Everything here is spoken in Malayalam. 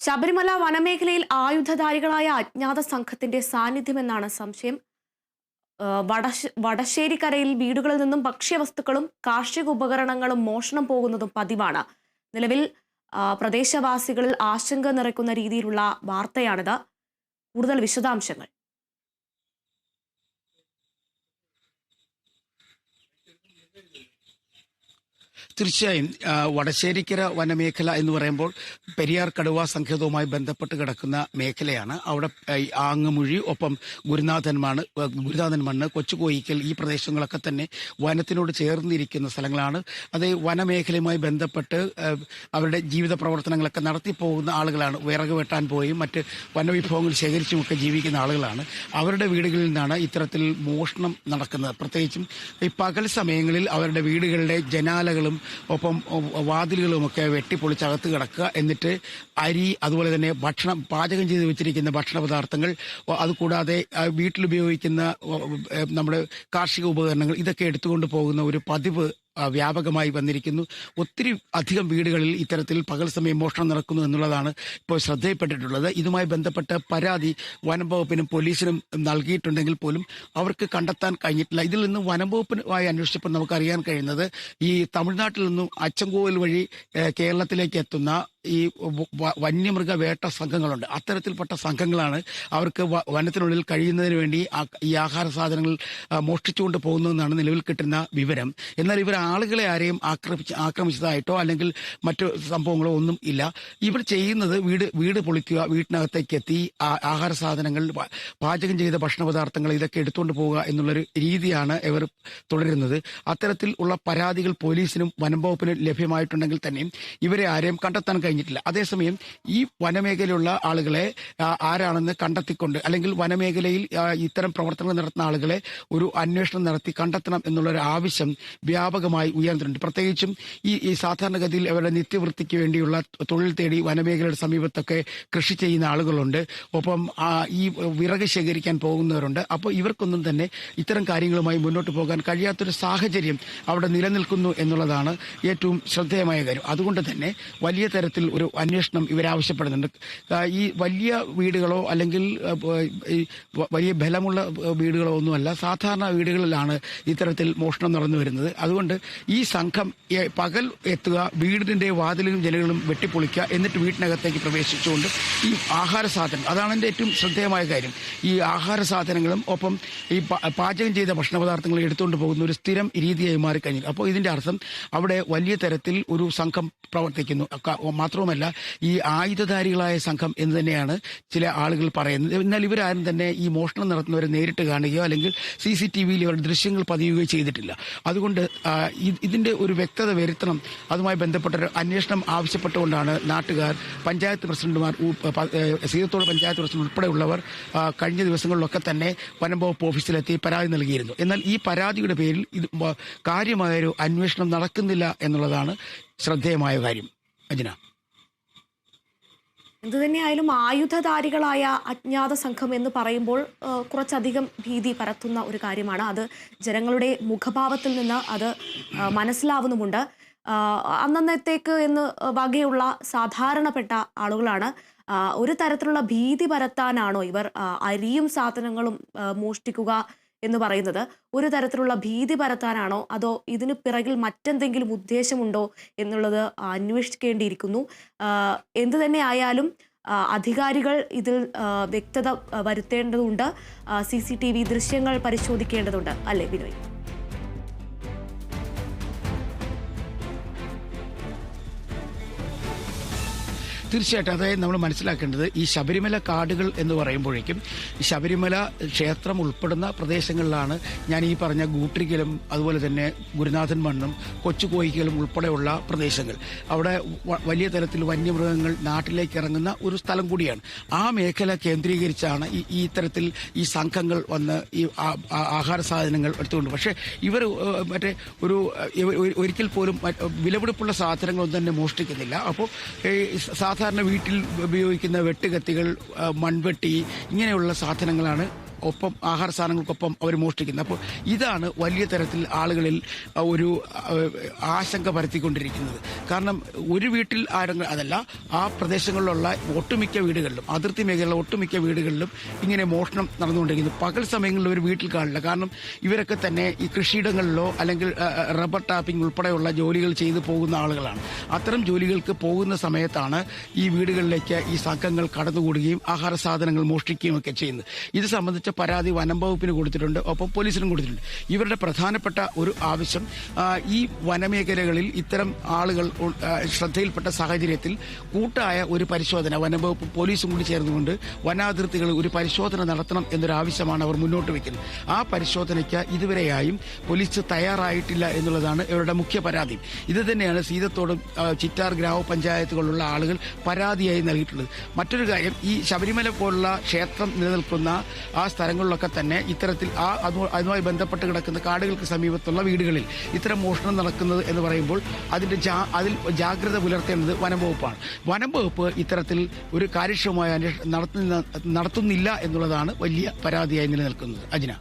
ശബരിമല വനമേഖലയിൽ ആയുധധാരികളായ അജ്ഞാത സംഘത്തിന്റെ സാന്നിധ്യമെന്നാണ് സംശയം. വടശ് വടശ്ശേരിക്കരയിൽ വീടുകളിൽ നിന്നും ഭക്ഷ്യവസ്തുക്കളും കാർഷിക ഉപകരണങ്ങളും മോഷണം പോകുന്നതും പതിവാണ്. നിലവിൽ പ്രദേശവാസികളിൽ ആശങ്ക നിറയ്ക്കുന്ന രീതിയിലുള്ള വാർത്തയാണിത്. കൂടുതൽ വിശദാംശങ്ങൾ. തീർച്ചയായും വടശ്ശേരിക്കര വനമേഖല എന്ന് പറയുമ്പോൾ പെരിയാർ കടുവ സങ്കേതവുമായി ബന്ധപ്പെട്ട് കിടക്കുന്ന മേഖലയാണ്. അവിടെ ആങ്ങമുഴി ഒപ്പം ഗുരുനാഥൻ മണ്ണ് ആ, ഗുരുനാഥൻ മണ്ണ് കൊച്ചുകോയിക്കൽ ഈ പ്രദേശങ്ങളൊക്കെ തന്നെ വനത്തിനോട് ചേർന്നിരിക്കുന്ന സ്ഥലങ്ങളാണ്. അത് വനമേഖലയുമായി ബന്ധപ്പെട്ട് അവരുടെ ജീവിത പ്രവർത്തനങ്ങളൊക്കെ നടത്തിപ്പോകുന്ന ആളുകളാണ്. വിറക് വെട്ടാൻ പോയും മറ്റ് വനവിഭവങ്ങൾ ശേഖരിച്ചുമൊക്കെ ജീവിക്കുന്ന ആളുകളാണ്. അവരുടെ വീടുകളിൽ നിന്നാണ് ഇത്തരത്തിൽ മോഷണം നടക്കുന്നത്. പ്രത്യേകിച്ചും ഈ പകൽ സമയങ്ങളിൽ അവരുടെ വീടുകളുടെ ജനാലകളും ഒപ്പം വാതിലുകളുമൊക്കെ വെട്ടിപ്പൊളിച്ചകത്ത് കിടക്കുക. എന്നിട്ട് അരി അതുപോലെ തന്നെ ഭക്ഷണം പാചകം ചെയ്ത് വെച്ചിരിക്കുന്ന ഭക്ഷണ പദാർത്ഥങ്ങൾ അതുകൂടാതെ വീട്ടിൽ ഉപയോഗിക്കുന്ന നമ്മുടെ കാർഷിക ഉപകരണങ്ങൾ ഇതൊക്കെ എടുത്തുകൊണ്ട് പോകുന്ന ഒരു പതിവ് വ്യാപകമായി വന്നിരിക്കുന്നു. ഒത്തിരി അധികം വീടുകളിൽ ഇത്തരത്തിൽ പകൽ സമയം മോഷണം നടക്കുന്നു എന്നുള്ളതാണ് ഇപ്പോൾ ശ്രദ്ധയിൽപ്പെട്ടിട്ടുള്ളത്. ഇതുമായി ബന്ധപ്പെട്ട പരാതി വനം വകുപ്പിനും പോലീസിനും നൽകിയിട്ടുണ്ടെങ്കിൽ പോലും അവർക്ക് കണ്ടെത്താൻ കഴിഞ്ഞിട്ടില്ല. ഇതിൽ നിന്ന് വനം വകുപ്പിനുമായി അന്വേഷിച്ചപ്പോൾ നമുക്കറിയാൻ കഴിയുന്നത് ഈ തമിഴ്നാട്ടിൽ നിന്നും അച്ചൻകോവിൽ വഴി കേരളത്തിലേക്ക് എത്തുന്ന ഈ വന്യമൃഗ വേട്ട സംഘങ്ങളുണ്ട്. അത്തരത്തിൽപ്പെട്ട സംഘങ്ങളാണ് അവർക്ക് വനത്തിനുള്ളിൽ കഴിയുന്നതിന് വേണ്ടി ഈ ആഹാര സാധനങ്ങൾ മോഷ്ടിച്ചുകൊണ്ട് പോകുന്നതെന്നാണ് നിലവിൽ കിട്ടുന്ന വിവരം. എന്നാൽ ഇവർ ആളുകളെ ആരെയും ആക്രമിച്ച് ആക്രമിച്ചതായിട്ടോ അല്ലെങ്കിൽ മറ്റു സംഭവങ്ങളോ ഒന്നും ഇല്ല. ഇവർ ചെയ്യുന്നത് വീട് വീട് പൊളിക്കുക വീട്ടിനകത്തേക്ക് എത്തി ആഹാര സാധനങ്ങൾ പാചകം ചെയ്ത ഭക്ഷണ പദാർത്ഥങ്ങൾ ഇതൊക്കെ എടുത്തുകൊണ്ട് പോവുക എന്നുള്ളൊരു രീതിയാണ് ഇവർ തുടരുന്നത്. അത്തരത്തിൽ ഉള്ള പരാതികൾ പോലീസിനും വനം വകുപ്പിനും ലഭ്യമായിട്ടുണ്ടെങ്കിൽ തന്നെയും ഇവരെ ആരെയും കണ്ടെത്താൻ കഴിഞ്ഞിട്ടില്ല. അതേസമയം ഈ വനമേഖലയിലുള്ള ആളുകളെ ആരാണെന്ന് കണ്ടെത്തിക്കൊണ്ട് അല്ലെങ്കിൽ വനമേഖലയിൽ ഇത്തരം പ്രവർത്തനങ്ങൾ നടത്തുന്ന ആളുകളെ ഒരു അന്വേഷണം നടത്തി കണ്ടെത്തണം എന്നുള്ള ഒരു ആവശ്യം വ്യാപകമായി ഉയർന്നിട്ടുണ്ട്. പ്രത്യേകിച്ചും ഈ ഈ സാധാരണഗതിയിൽ അവരുടെ നിത്യവൃത്തിക്ക് വേണ്ടിയുള്ള തൊഴിൽ തേടി വനമേഖലയുടെ സമീപത്തൊക്കെ കൃഷി ചെയ്യുന്ന ആളുകളുണ്ട്. ഒപ്പം ഈ വിറക് ശേഖരിക്കാൻ പോകുന്നവരുണ്ട്. അപ്പോൾ ഇവർക്കൊന്നും തന്നെ ഇത്തരം കാര്യങ്ങളുമായി മുന്നോട്ട് പോകാൻ കഴിയാത്തൊരു സാഹചര്യം അവിടെ നിലനിൽക്കുന്നു എന്നുള്ളതാണ് ഏറ്റവും ശ്രദ്ധേയമായ കാര്യം. അതുകൊണ്ട് തന്നെ വലിയ തരത്തിൽ ഒരു അന്വേഷണം ഇവരാവശ്യപ്പെടുന്നുണ്ട്. ഈ വലിയ വീടുകളോ അല്ലെങ്കിൽ വലിയ ബലമുള്ള വീടുകളോ ഒന്നുമല്ല. സാധാരണ വീടുകളിലാണ് ഇത്തരത്തിൽ മോഷണം നടന്നു വരുന്നത്. അതുകൊണ്ട് ഈ സംഘം പകൽ എത്തുക വീടിന്റെ വാതിലും ജനലുകളും വെട്ടിപ്പൊളിക്കുക എന്നിട്ട് വീട്ടിനകത്തേക്ക് പ്രവേശിച്ചുകൊണ്ട് ഈ ആഹാര സാധനം അതാണ് എന്റെ ഏറ്റവും ശ്രദ്ധേയമായ കാര്യം. ഈ ആഹാര സാധനങ്ങളും ഒപ്പം ഈ പാചകം ചെയ്ത ഭക്ഷണ പദാർത്ഥങ്ങൾ എടുത്തുകൊണ്ട് പോകുന്ന ഒരു സ്ഥിരം രീതിയായി മാറിക്കഴിഞ്ഞു. അപ്പോൾ ഇതിന്റെ അർത്ഥം അവിടെ വലിയ തരത്തിൽ ഒരു സംഘം പ്രവർത്തിക്കുന്നു. മാത്രവുമല്ല ഈ ആയുധധാരികളായ സംഘം എന്ന് തന്നെയാണ് ചില ആളുകൾ പറയുന്നത്. എന്നാൽ ഇവരാരും തന്നെ ഈ മോഷണം നടത്തുന്നവരെ നേരിട്ട് കാണുകയോ അല്ലെങ്കിൽ സി സി ടി വിയിൽ ഇവരുടെ ദൃശ്യങ്ങൾ പതിയുകയോ ചെയ്തിട്ടില്ല. അതുകൊണ്ട് ഇതിന്റെ ഒരു വ്യക്തത വരുത്തണം. അതുമായി ബന്ധപ്പെട്ട ഒരു അന്വേഷണം ആവശ്യപ്പെട്ടുകൊണ്ടാണ് നാട്ടുകാർ പഞ്ചായത്ത് പ്രസിഡന്റുമാർ സീതത്തോട് പഞ്ചായത്ത് പ്രസിഡന്റ് ഉൾപ്പെടെയുള്ളവർ കഴിഞ്ഞ ദിവസങ്ങളിലൊക്കെ തന്നെ വനം വകുപ്പ് ഓഫീസിലെത്തി പരാതി നൽകിയിരുന്നു. എന്നാൽ ഈ പരാതിയുടെ പേരിൽ ഇത് കാര്യമായൊരു അന്വേഷണം നടക്കുന്നില്ല എന്നുള്ളതാണ് ശ്രദ്ധേയമായ കാര്യം. അജിന എന്തു തന്നെയായാലും ആയുധധാരികളായ അജ്ഞാത സംഘം എന്ന് പറയുമ്പോൾ കുറച്ചധികം ഭീതി പരത്തുന്ന ഒരു കാര്യമാണ്. അത് ജനങ്ങളുടെ മുഖഭാവത്തിൽ നിന്ന് അത് മനസ്സിലാവുന്നുമുണ്ട്. അന്നന്നത്തേക്ക് എന്ന് വകയുള്ള സാധാരണപ്പെട്ട ആളുകളാണ് ഒരു തരത്തിലുള്ള ഭീതി പരത്താനാണോ ഇവർ അരിയും സാധനങ്ങളും മോഷ്ടിക്കുക എന്ന് പറയുന്നത് ഒരു തരത്തിലുള്ള ഭീതി പരത്താനാണോ? അതോ ഇതിന് പിറകിൽ മറ്റെന്തെങ്കിലും ഉദ്ദേശമുണ്ടോ എന്നുള്ളത് അന്വേഷിക്കേണ്ടിയിരിക്കുന്നു. എന്തു തന്നെ ആയാലും അധികാരികൾ ഇതിൽ വ്യക്തത വരുത്തേണ്ടതുണ്ട്. സി സി ടി വി ദൃശ്യങ്ങൾ പരിശോധിക്കേണ്ടതുണ്ട്. അല്ലേ ബിനോയ് തീർച്ചയായിട്ടും അതായത് നമ്മൾ മനസ്സിലാക്കേണ്ടത് ഈ ശബരിമല കാടുകൾ എന്ന് പറയുമ്പോഴേക്കും ശബരിമല ക്ഷേത്രം ഉൾപ്പെടുന്ന പ്രദേശങ്ങളിലാണ് ഞാൻ ഈ പറഞ്ഞ ഗൂട്രിക്കലും അതുപോലെ തന്നെ ഗുരുനാഥൻ മണ്ണും കൊച്ചുകോയിക്കലും ഉൾപ്പെടെയുള്ള പ്രദേശങ്ങൾ. അവിടെ വലിയ തരത്തിൽ വന്യമൃഗങ്ങൾ നാട്ടിലേക്ക് ഇറങ്ങുന്ന ഒരു സ്ഥലം കൂടിയാണ്. ആ മേഖല കേന്ദ്രീകരിച്ചാണ് ഈ ഇത്തരത്തിൽ ഈ സംഘങ്ങൾ വന്ന് ഈ ആഹാര സാധനങ്ങൾ എടുത്തുകൊണ്ട് പക്ഷേ ഇവർ മറ്റേ ഒരു ഒരിക്കൽ പോലും വിലപിടിപ്പുള്ള സാധനങ്ങളൊന്നും തന്നെ മോഷ്ടിക്കുന്നില്ല. അപ്പോൾ സാധാരണ വീട്ടിൽ ഉപയോഗിക്കുന്ന വെട്ടുകത്തികൾ മൺവെട്ടി ഇങ്ങനെയുള്ള സാധനങ്ങളാണ് ഒപ്പം ആഹാര സാധനങ്ങൾക്കൊപ്പം അവർ മോഷ്ടിക്കുന്നത്. അപ്പോൾ ഇതാണ് വലിയ തരത്തിൽ ആളുകളിൽ ഒരു ആശങ്ക പരത്തിക്കൊണ്ടിരിക്കുന്നത്. കാരണം ഒരു വീട്ടിൽ ആരെങ്കിലും അതല്ല ആ പ്രദേശങ്ങളിലുള്ള ഒട്ടുമിക്ക വീടുകളിലും അതിർത്തി മേഖലയിലെ ഒട്ടുമിക്ക വീടുകളിലും ഇങ്ങനെ മോഷണം നടന്നുകൊണ്ടിരിക്കുന്നു. പകൽ സമയങ്ങളിൽ ഒരു വീട്ടിൽ കാണില്ല. കാരണം ഇവരൊക്കെ തന്നെ ഈ കൃഷിയിടങ്ങളിലോ അല്ലെങ്കിൽ റബ്ബർ ടാപ്പിംഗ് ഉൾപ്പെടെയുള്ള ജോലികൾ ചെയ്തു പോകുന്ന ആളുകളാണ്. അത്തരം ജോലികൾക്ക് പോകുന്ന സമയത്താണ് ഈ വീടുകളിലേക്ക് ഈ സംഘങ്ങൾ കടന്നുകൂടുകയും ആഹാര സാധനങ്ങൾ മോഷ്ടിക്കുകയും ഒക്കെ ചെയ്യുന്നത്. ഇത് സംബന്ധിച്ച പരാതി വനം വകുപ്പിന് കൊടുത്തിട്ടുണ്ട് ഒപ്പം പോലീസിനും കൊടുത്തിട്ടുണ്ട്. ഇവരുടെ പ്രധാനപ്പെട്ട ഒരു ആവശ്യം ഈ വനമേഖലകളിൽ ഇത്തരം ആളുകൾ ശ്രദ്ധയിൽപ്പെട്ട സാഹചര്യത്തിൽ കൂട്ടായ ഒരു പരിശോധന വനം വകുപ്പ് പോലീസും കൂടി ചേർന്നുകൊണ്ട് വനാതിർത്തികൾ ഒരു പരിശോധന നടത്തണം എന്നൊരു ആവശ്യമാണ് അവർ മുന്നോട്ട് വയ്ക്കുന്നത് ആ പരിശോധനയ്ക്ക് ഇതുവരെയായും പോലീസ് തയ്യാറായിട്ടില്ല എന്നുള്ളതാണ് ഇവരുടെ മുഖ്യ പരാതി. ഇത് തന്നെയാണ് സീതത്തോടും ചിറ്റാർ ഗ്രാമപഞ്ചായത്തുകളിലുള്ള ആളുകൾ പരാതിയായി നൽകിയിട്ടുള്ളത്. മറ്റൊരു കാര്യം ഈ ശബരിമല പോലുള്ള ക്ഷേത്രം നിലനിൽക്കുന്ന ആ സ്ഥലങ്ങളിലൊക്കെ തന്നെ ഇത്തരത്തിൽ ആ അതുമായി ബന്ധപ്പെട്ട് കിടക്കുന്ന കാടുകൾക്ക് സമീപത്തുള്ള വീടുകളിൽ ഇത്തരം മോഷണം നടക്കുന്നത് എന്ന് പറയുമ്പോൾ അതിന്റെ ജാ- അതിൽ ജാഗ്രത പുലർത്തേണ്ടത് വനം വകുപ്പാണ് വനം വകുപ്പ് ഇത്തരത്തിൽ ഒരു കാര്യക്ഷമമായ അന്വേഷണം നടത്തുന്ന നടത്തുന്നില്ല എന്നുള്ളതാണ് വലിയ പരാതിയായി നിലനിൽക്കുന്നത്. അജിന.